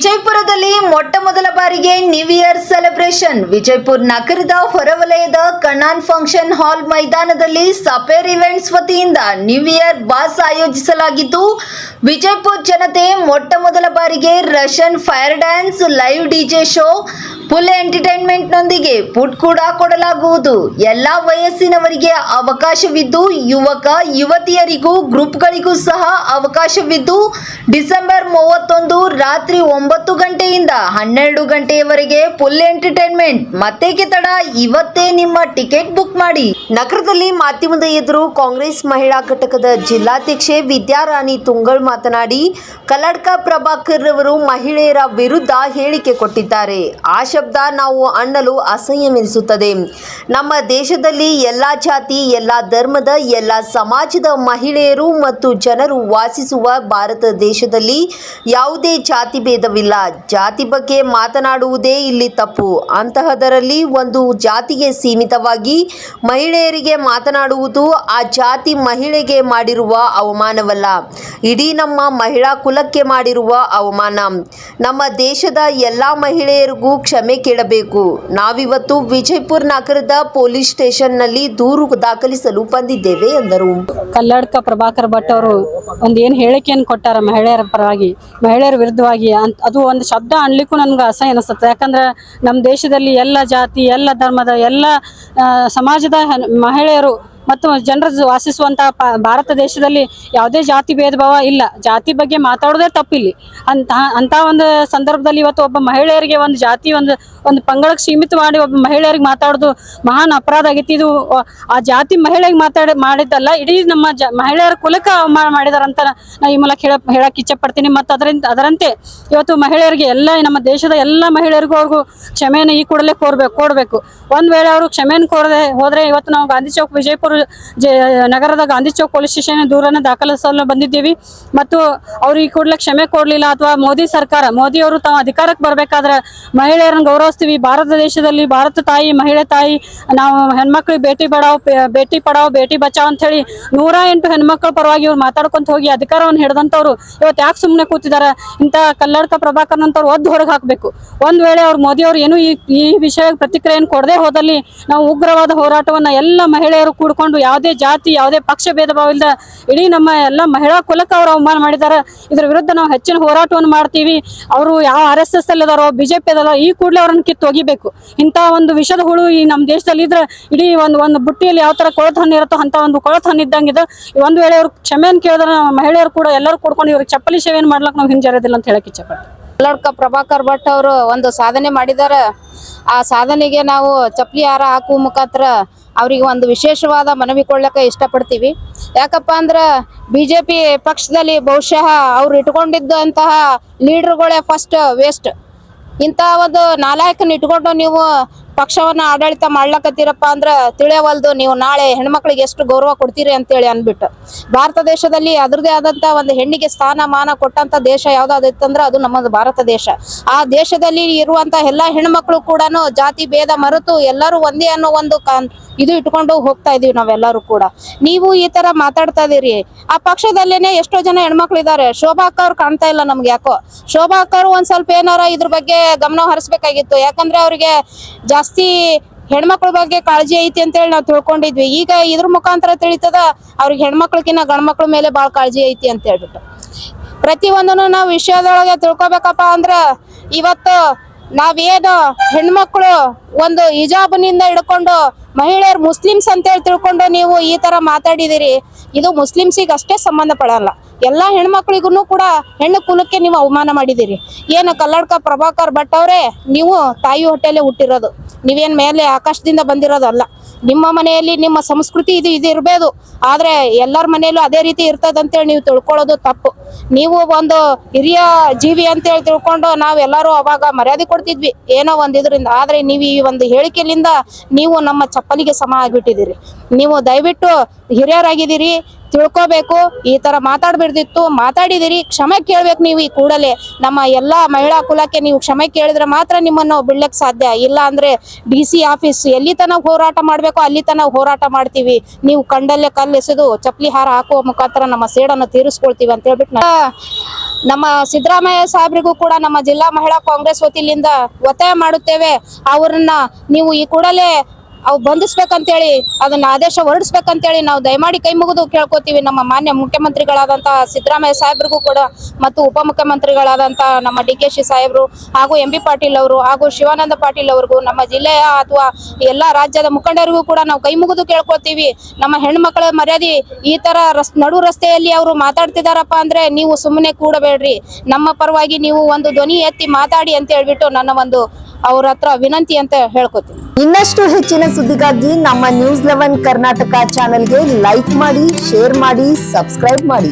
ವಿಜಯಪುರದಲ್ಲಿ ಮೊಟ್ಟ ಮೊದಲ ಬಾರಿಗೆ ನ್ಯೂ ಇಯರ್ ಸೆಲೆಬ್ರೇಷನ್ ವಿಜಯಪುರ ನಗರದ ಹೊರವಲಯದ ಕಣಾನ್ ಫಂಕ್ಷನ್ ಹಾಲ್ ಮೈದಾನದಲ್ಲಿ ಸಪೇರ್ ಇವೆಂಟ್ಸ್ ವತಿಯಿಂದ ನ್ಯೂ ಇಯರ್ ಬಾಸ್ ಆಯೋಜಿಸಲಾಗಿದ್ದು, ವಿಜಯಪುರ ಜನತೆ ಮೊಟ್ಟ ಮೊದಲ ಬಾರಿಗೆ Russian fire dance live DJ show full ಎಂಟರ್ಟೈನ್ಮೆಂಟ್ನೊಂದಿಗೆ food ಕೂಡ ಕೊಡಲಾಗುವುದು. ಎಲ್ಲಾ ವಯಸ್ಸಿನವರಿಗೆ ಅವಕಾಶವಿದ್ದು, ಯುವಕ, ಯುವತಿಯರಿಗೂ ಗ್ರೂಪ್ಗಳಿಗೂ ಸಹ ಅವಕಾಶವಿದ್ದು, ಡಿಸೆಂಬರ್ ಮೂವತ್ತೊಂದು ರಾತ್ರಿ ಒಂಬತ್ತು ಗಂಟೆಯಿಂದ ಹನ್ನೆರಡು ಗಂಟೆಯವರೆಗೆ ಫುಲ್ ಎಂಟರ್ಟೈನ್ಮೆಂಟ್. ಮತ್ತೆ ತಡ ಇವತ್ತೇ ನಿಮ್ಮ ಟಿಕೆಟ್ ಬುಕ್ ಮಾಡಿ. ನಗರದಲ್ಲಿ ಮಾಧ್ಯಮದ ಎದುರು ಕಾಂಗ್ರೆಸ್ ಮಹಿಳಾ ಘಟಕದ ಜಿಲ್ಲಾಧ್ಯಕ್ಷೆ ವಿದ್ಯಾರಾಣಿ ತುಂಗಳ್ ಮಾತನಾಡಿ ಕಲ್ಲಡ್ಕ ಪ್ರಭಾಕರ್ ರವರು ಮಹಿಳೆಯರ ವಿರುದ್ಧ ಹೇಳಿಕೆ ಕೊಟ್ಟಿದ್ದಾರೆ. ಆ ಶಬ್ದ ನಾವು ಅಣ್ಣಲು ಅಸಹ್ಯವೆನಿಸುತ್ತದೆ. ನಮ್ಮ ದೇಶದಲ್ಲಿ ಎಲ್ಲ ಜಾತಿ, ಎಲ್ಲ ಧರ್ಮದ, ಎಲ್ಲ ಸಮಾಜದ ಮಹಿಳೆಯರು ಮತ್ತು ಜನರು ವಾಸಿಸುವ ಭಾರತ ದೇಶದಲ್ಲಿ ಯಾವುದೇ ಜಾತಿ ಭೇದವಿಲ್ಲ. ಜಾತಿ ಬಗ್ಗೆ ಮಾತನಾಡುವುದೇ ಇಲ್ಲಿ ತಪ್ಪು. ಅಂತಹದರಲ್ಲಿ ಒಂದು ಜಾತಿಗೆ ಸೀಮಿತವಾಗಿ ಮಹಿಳೆಯರಿಗೆ ಮಾತನಾಡುವುದು ಆ ಜಾತಿ ಮಹಿಳೆಗೆ ಮಾಡಿರುವ ಅವಮಾನವಲ್ಲ. ಇಡೀ ನಮ್ಮ ಮಹಿಳಾ ಕುಲಕ್ಕೆ ಮಾಡಿರುವ ಅವಮಾನ. ನಮ್ಮ ದೇಶದ ಎಲ್ಲ ಮಹಿಳೆಯರಿಗೂ ಕ್ಷಮೆ ಕೇಳಬೇಕು. ನಾವಿವತ್ತು ವಿಜಯಪುರ ನಗರದ ಪೊಲೀಸ್ ಸ್ಟೇಷನ್ನಲ್ಲಿ ದೂರು ದಾಖಲಿಸಲು ಬಂದಿದ್ದೇವೆ, ಎಂದರು. ಕಲ್ಲಡ್ಕ ಪ್ರಭಾಕರ್ ಭಟ್ ಅವರು ಒಂದು ಏನು ಹೇಳಿಕೆಯನ್ನು ಕೊಟ್ಟಾರ ಮಹಿಳೆಯರ ಪರವಾಗಿ, ಮಹಿಳೆಯರ ವಿರುದ್ಧವಾಗಿ ಅದು ಒಂದು ಶಬ್ದ ಅನ್ಲಿಕ್ಕೂ ನನ್ಗೆ ಅಸಹ್ಯ ಅನಿಸುತ್ತೆ. ಯಾಕಂದ್ರೆ ನಮ್ಮ ದೇಶದಲ್ಲಿ ಎಲ್ಲ ಜಾತಿ, ಎಲ್ಲ ಧರ್ಮದ, ಎಲ್ಲ ಸಮಾಜದ ಮಹಿಳೆಯರು ಮತ್ತು ಜನರು ವಾಸಿಸುವಂತಹ ಭಾರತ ದೇಶದಲ್ಲಿ ಯಾವುದೇ ಜಾತಿ ಭೇದ ಭಾವ ಇಲ್ಲ. ಜಾತಿ ಬಗ್ಗೆ ಮಾತಾಡೋದೇ ತಪ್ಪಿಲ್ಲಿ. ಅಂತ ಅಂತ ಒಂದು ಸಂದರ್ಭದಲ್ಲಿ ಇವತ್ತು ಒಬ್ಬ ಮಹಿಳೆಯರಿಗೆ ಒಂದು ಜಾತಿ ಒಂದು ಒಂದು ಪಂಗಡಕ್ಕೆ ಸೀಮಿತ ಮಾಡಿ ಒಬ್ಬ ಮಹಿಳೆಯರಿಗೆ ಮಾತಾಡೋದು ಮಹಾನ್ ಅಪರಾಧ ಆಗೈತಿ. ಇದು ಆ ಜಾತಿ ಮಹಿಳೆಗೆ ಮಾತಾಡಿ, ಮಾಡಿದ್ದಲ್ಲ, ಇಡೀ ನಮ್ಮ ಮಹಿಳೆಯರ ಕುಲಕ ಅವಮಾನ ಮಾಡಿದಾರಂತ ನಾ ಈ ಮೂಲಕ ಹೇಳ, ಹೇಳಕ್ ಇಚ್ಛೆ ಪಡ್ತೀನಿ. ಮತ್ತು ಅದರಿಂದ, ಅದರಂತೆ ಇವತ್ತು ಮಹಿಳೆಯರಿಗೆ ಎಲ್ಲ ನಮ್ಮ ದೇಶದ ಎಲ್ಲ ಮಹಿಳೆಯರಿಗೂ ಅವ್ರಿಗೂ ಕ್ಷಮೆಯನ್ನು ಈ ಕೂಡಲೇ ಕೋರ್ಬೇಕು ಕೊಡಬೇಕು. ಒಂದ್ ವೇಳೆ ಅವರು ಕ್ಷಮೆಯನ್ನು ಕೋರದೆ ಹೋದ್ರೆ, ಇವತ್ತು ನಾವು ಗಾಂಧಿ ಚೌಕ್, ವಿಜಯಪುರ ಜ, ನಗರದ ಗಾಂಧಿ ಚೌಕ್ ಪೊಲೀಸ್ ಸ್ಟೇಷನ್ ದೂರನ್ನು ದಾಖಲಿಸಲು ಬಂದಿದ್ದೀವಿ. ಮತ್ತು ಅವರು ಈ ಕೂಡಲೇ ಕ್ಷಮೆ ಕೊಡಲಿಲ್ಲ ಅಥವಾ ಮೋದಿ ಸರ್ಕಾರ, ಮೋದಿ ಅವರು ತಾವು ಅಧಿಕಾರಕ್ಕೆ ಬರಬೇಕಾದ್ರೆ ಮಹಿಳೆಯರನ್ನು ಗೌರವಿಸ್ತೀವಿ. ಭಾರತ ದೇಶದಲ್ಲಿ ಭಾರತ ತಾಯಿ, ಮಹಿಳೆ ತಾಯಿ, ನಾವು ಹೆಣ್ಮಕ್ಳಿಗೆ ಭೇಟಿ ಬಡಾವ್ ಭೇಟಿ ಪಡಾವ್, ಭೇಟಿ ಬಚಾವ್ ಅಂತ ಹೇಳಿ ನೂರ ಎಂಟು ಹೆಣ್ಮಕ್ಳ ಪರವಾಗಿ ಇವ್ರು ಮಾತಾಡ್ಕೊಂತ ಹೋಗಿ ಅಧಿಕಾರವನ್ನು ಹಿಡಿದಂಥವ್ರು ಇವತ್ತು ಯಾಕೆ ಸುಮ್ಮನೆ ಕೂತಿದ್ದಾರೆ? ಇಂಥ ಕಲ್ಲಡ್ಕ ಪ್ರಭಾಕರ್ ಅಂತವ್ರು ಒದ್ದು ಹೊರಗೆ ಹಾಕಬೇಕು ಒಂದು ವೇಳೆ ಅವ್ರು ಮೋದಿ ಅವರು ಏನು ಈ ಈ ವಿಷಯ ಪ್ರತಿಕ್ರಿಯೆಯನ್ನು ಕೊಡದೆ ಹೋದಲ್ಲಿ ನಾವು ಉಗ್ರವಾದ ಹೋರಾಟವನ್ನ ಎಲ್ಲ ಮಹಿಳೆಯರು ಕೂಡ್ಕೊಂಡು ಯಾವುದೇ ಜಾತಿ, ಯಾವುದೇ ಪಕ್ಷ ಭೇದ ಭಾವ ಇಲ್ಲದ ಇಡೀ ನಮ್ಮ ಎಲ್ಲ ಮಹಿಳಾ ಕುಲಕ್ಕೆ ಅವರು ಅವಮಾನ ಮಾಡಿದ್ದಾರೆ. ಇದ್ರ ವಿರುದ್ಧ ನಾವು ಹೆಚ್ಚಿನ ಹೋರಾಟವನ್ನು ಮಾಡ್ತೀವಿ. ಅವರು ಯಾವ ಆರ್ ಎಸ್ ಎಸ್ ಅಲ್ಲಿದಾರೋ ಬಿಜೆಪಿ ಅದಲ್ಲ ಈ ಕೂಡಲೇ ಅವರನ್ನು ಕಿತ್ತು ಒಗಿಬೇಕು. ಇಂಥ ಒಂದು ವಿಷದ ಹುಳು ಈ ನಮ್ಮ ದೇಶದಲ್ಲಿ ಇದ್ರೆ ಇಡೀ ಒಂದು ಒಂದು ಬುಟ್ಟಿಯಲ್ಲಿ ಯಾವ ತರ ಕೊಳತ ಹಣ್ಣು ಇರುತ್ತೋ ಅಂತ ಒಂದು ಕೊಳತ ಹಣ್ಣು ಇದ್ದಂಗಿದೆ ಒಂದು ವೇಳೆ ಅವ್ರು ಕ್ಷಮೆಯನ್ನು ಕೇಳಿದ್ರೆ ಮಹಿಳೆಯರು ಕೂಡ ಎಲ್ಲರೂ ಕೂಡ್ಕೊಂಡು ಇವ್ರಿಗೆ ಚಪ್ಪಲಿ ಸೇವೆಯನ್ನು ಮಾಡ್ಲಕ್ಕೆ ನಾವು ಹಿಂಜರಿಯೋದಿಲ್ಲ ಅಂತ ಹೇಳಕ್ಕೆ ಇಚ್ಛಪಡ್ತೀವಿ ಪ್ರಭಾಕರ್ ಭಟ್ ಅವರು ಒಂದು ಸಾಧನೆ ಮಾಡಿದ್ದಾರೆ. ಆ ಸಾಧನೆಗೆ ನಾವು ಚಪ್ಪಲಿ ಹಾರ ಹಾಕುವ ಮುಖಾಂತರ ಅವರಿಗೆ ಒಂದು ವಿಶೇಷವಾದ ಮನವಿ ಕೊಡ್ಲಿಕ್ಕೆ ಇಷ್ಟಪಡ್ತೀವಿ. ಯಾಕಪ್ಪ ಅಂದ್ರೆ ಬಿಜೆಪಿ ಪಕ್ಷದಲ್ಲಿ ಬಹುಶಃ ಅವ್ರು ಇಟ್ಕೊಂಡಿದ್ದಂತಹ ಲೀಡರ್ಗಳೇ ಫಸ್ಟ್ ವೇಸ್ಟ್ ಇಂತಹ ಒಂದು ನಾಲಾಯಕನ ಇಟ್ಕೊಂಡು ನೀವು ಪಕ್ಷವನ್ನ ಆಡಳಿತ ಮಾಡ್ಲಕತ್ತೀರಪ್ಪ ಅಂದ್ರ ತಿಳಿಯವಲ್ದು, ನೀವು ನಾಳೆ ಹೆಣ್ಮಕ್ಳಿಗೆ ಎಷ್ಟು ಗೌರವ ಕೊಡ್ತೀರಿ ಅಂತೇಳಿ ಅನ್ಬಿಟ್ಟು ಭಾರತ ದೇಶದಲ್ಲಿ ಅದ್ರದೇ ಆದಂತ ಒಂದು ಹೆಣ್ಣಿಗೆ ಸ್ಥಾನ ಮಾನ ಕೊಟ್ಟಂತ ದೇಶ ಯಾವ್ದಾದಿತ್ತಂದ್ರ ಅದು ನಮ್ಮದು ಭಾರತ ದೇಶ. ಆ ದೇಶದಲ್ಲಿ ಇರುವಂತ ಎಲ್ಲಾ ಹೆಣ್ಮಕ್ಳು ಕೂಡ ಜಾತಿ ಭೇದ ಮರೆತು ಎಲ್ಲರೂ ಒಂದೇ ಅನ್ನೋ ಒಂದು ಇದು ಇಟ್ಕೊಂಡು ಹೋಗ್ತಾ ಇದೀವಿ ನಾವೆಲ್ಲರೂ ಕೂಡ. ನೀವು ಈ ತರ ಮಾತಾಡ್ತಾ ಇದೀರಿ. ಆ ಪಕ್ಷದಲ್ಲೇನೆ ಎಷ್ಟೋ ಜನ ಹೆಣ್ಮಕ್ಳು ಇದಾರೆ ಶೋಭಾ ಅಕ್ಕ ಕಾಣ್ತಾ ಇಲ್ಲ ನಮ್ಗೆ ಯಾಕೋ. ಶೋಭಾ ಅಕ್ಕ ಒಂದ್ ಸ್ವಲ್ಪ ಏನಾರ ಇದ್ರ ಬಗ್ಗೆ ಗಮನ ಹರಿಸ್ಬೇಕಾಗಿತ್ತು. ಯಾಕಂದ್ರೆ ಅವ್ರಿಗೆ ಜಾಸ್ತಿ ಹೆಣ್ಮಕ್ಳ ಬಗ್ಗೆ ಕಾಳಜಿ ಐತಿ ಅಂತ ಹೇಳಿ ನಾವು ತಿಳ್ಕೊಂಡಿದ್ವಿ. ಈಗ ಇದ್ರ ಮುಖಾಂತರ ತಿಳಿತದ ಅವ್ರಿಗೆ ಹೆಣ್ಮಕ್ಳಕಿನ್ನ ಗಂಡ್ಮಕ್ಳ ಮೇಲೆ ಬಾಳ ಕಾಳಜಿ ಐತಿ ಅಂತ ಹೇಳ್ಬಿಟ್ಟು. ಪ್ರತಿಯೊಂದನ್ನು ನಾವು ವಿಷಯದೊಳಗೆ ತಿಳ್ಕೊಬೇಕಪ್ಪ ಅಂದ್ರ ಇವತ್ತು ನಾವೇನು ಹೆಣ್ಮಕ್ಳು ಒಂದು ಹಿಜಾಬ್ನಿಂದ ಹಿಡ್ಕೊಂಡು ಮಹಿಳೆಯರು ಮುಸ್ಲಿಮ್ಸ್ ಅಂತೇಳಿ ತಿಳ್ಕೊಂಡು ನೀವು ಈ ತರ ಮಾತಾಡಿದಿರಿ. ಇದು ಮುಸ್ಲಿಮ್ಸಿಗೆ ಅಷ್ಟೇ ಸಂಬಂಧ ಪಡಲ್ಲ ಎಲ್ಲಾ ಹೆಣ್ಮಕ್ಳಿಗೂ ಕೂಡ ಹೆಣ್ಣು ಕುಲಕ್ಕೆ ನೀವು ಅವಮಾನ ಮಾಡಿದಿರಿ ಏನು ಕಲ್ಲಡ್ಕ ಪ್ರಭಾಕರ್ ಭಟ್ ಅವರೇ, ನೀವು ತಾಯಿ ಹೊಟ್ಟೆಲೆ ಹುಟ್ಟಿರೋದು. ನೀವೇನ್ ಮೇಲೆ ಆಕಾಶದಿಂದ ಬಂದಿರೋದಲ್ಲ ನಿಮ್ಮ ಮನೆಯಲ್ಲಿ ನಿಮ್ಮ ಸಂಸ್ಕೃತಿ ಇದು ಇದು ಇರಬೇಕು ಆದ್ರೆ ಎಲ್ಲರ ಮನೆಯಲ್ಲೂ ಅದೇ ರೀತಿ ಇರ್ತದ ಅಂತೇಳಿ ನೀವು ತಿಳ್ಕೊಳ್ಳೋದು ತಪ್ಪು. ನೀವು ಒಂದು ಹಿರಿಯ ಜೀವಿ ಅಂತೇಳಿ ತಿಳ್ಕೊಂಡು ನಾವೆಲ್ಲರೂ ಅವಾಗ ಮರ್ಯಾದೆ ಕೊಡ್ತಿದ್ವಿ. ಏನೋ ಒಂದ್ ಇದರಿಂದ. ಆದ್ರೆ ನೀವು ಈ ಒಂದು ಹೇಳಿಕೆಯಿಂದ ನೀವು ನಮ್ಮ ಚಪ್ಪಲಿಗೆ ಸಮ ಆಗ್ಬಿಟ್ಟಿದ್ದೀರಿ. ನೀವು ದಯವಿಟ್ಟು ಹಿರಿಯರಾಗಿದ್ದೀರಿ. ತಿಳ್ಕೋಬೇಕು. ಈ ತರ ಮಾತಾಡ್ಬಿಡ್ದಿತ್ತು. ಮಾತಾಡಿದಿರಿ. ಕ್ಷಮೆ ಕೇಳ್ಬೇಕು ನೀವು ಈ ಕೂಡಲೇ. ನಮ್ಮ ಎಲ್ಲಾ ಮಹಿಳಾ ಕುಲಕ್ಕೆ ನೀವು ಕ್ಷಮೆ ಕೇಳಿದ್ರೆ ಮಾತ್ರ ನಿಮ್ಮನ್ನು ಬಿಡ್ಲಕ್ ಸಾಧ್ಯ. ಇಲ್ಲ ಅಂದ್ರೆ ಡಿ ಸಿ ಆಫೀಸ್ ಎಲ್ಲಿ ತನಕ ಹೋರಾಟ ಮಾಡ್ಬೇಕು ಅಲ್ಲಿ ತನಕ ಹೋರಾಟ ಮಾಡ್ತೀವಿ. ನೀವು ಕಂಡಲ್ಲೇ ಕಲ್ಲೆಸೆದು ಚಪ್ಲಿ ಹಾರ ಹಾಕುವ ಮುಖಾಂತರ ನಮ್ಮ ಸೇಡನ್ನು ತೀರಿಸ್ಕೊಳ್ತೀವಿ ಅಂತ ಹೇಳ್ಬಿಟ್ಟು ನಮ್ಮ ಸಿದ್ದರಾಮಯ್ಯ ಸಾಹೇಬ್ರಿಗೂ ಕೂಡ ನಮ್ಮ ಜಿಲ್ಲಾ ಮಹಿಳಾ ಕಾಂಗ್ರೆಸ್ ವತಿಯಿಂದ ಒತ್ತಾಯ ಮಾಡುತ್ತೇವೆ. ಅವರನ್ನ ನೀವು ಈ ಕೂಡಲೇ ಅವು ಬಂಧಿಸ್ಬೇಕಂತೇಳಿ ಅದನ್ನ ಆದೇಶ ಹೊರಡಿಸ್ಬೇಕಂತೇಳಿ ನಾವು ದಯಮಾಡಿ ಕೈ ಮುಗಿದು ಕೇಳ್ಕೊತೀವಿ ನಮ್ಮ ಮಾನ್ಯ ಮುಖ್ಯಮಂತ್ರಿಗಳಾದಂತಹ ಸಿದ್ದರಾಮಯ್ಯ ಸಾಹೇಬ್ರಿಗೂ ಕೂಡ ಮತ್ತು ಉಪಮುಖ್ಯಮಂತ್ರಿಗಳಾದಂತಹ ನಮ್ಮ ಡಿ ಕೆ ಶಿ ಸಾಹೇಬ್ರು ಹಾಗೂ ಎಂ ಬಿ ಪಾಟೀಲ್ ಅವರು ಹಾಗೂ ಶಿವಾನಂದ ಪಾಟೀಲ್ ಅವ್ರಿಗೂ, ನಮ್ಮ ಜಿಲ್ಲೆಯ ಅಥವಾ ಎಲ್ಲಾ ರಾಜ್ಯದ ಮುಖಂಡರಿಗೂ ಕೂಡ ನಾವು ಕೈ ಮುಗಿದು ಕೇಳ್ಕೊತೀವಿ. ನಮ್ಮ ಹೆಣ್ಮಕ್ಳ ಮರ್ಯಾದೆ ಈ ತರ ರಸ್, ನಡು ರಸ್ತೆಯಲ್ಲಿ ಅವರು ಮಾತಾಡ್ತಿದಾರಪ್ಪ ಅಂದ್ರೆ ನೀವು ಸುಮ್ಮನೆ ಕೂಡಬೇಡ್ರಿ. ನಮ್ಮ ಪರವಾಗಿ ನೀವು ಒಂದು ಧ್ವನಿ ಎತ್ತಿ ಮಾತಾಡಿ ಅಂತ ಹೇಳ್ಬಿಟ್ಟು ನನ್ನ ಒಂದು ಅವ್ರ ಹತ್ರ ವಿನಂತಿ ಅಂತ ಹೇಳ್ಕೊತೀನಿ. ಇನ್ನಷ್ಟು ಹೆಚ್ಚಿನ ಸುದ್ದಿಗಾಗಿ ನಮ್ಮ ನ್ಯೂಸ್ ಲೆವೆನ್ ಕರ್ನಾಟಕ ಚಾನೆಲ್ಗೆ ಲೈಕ್ ಮಾಡಿ ಶೇರ್ ಮಾಡಿ ಸಬ್ಸ್ಕ್ರೈಬ್ ಮಾಡಿ.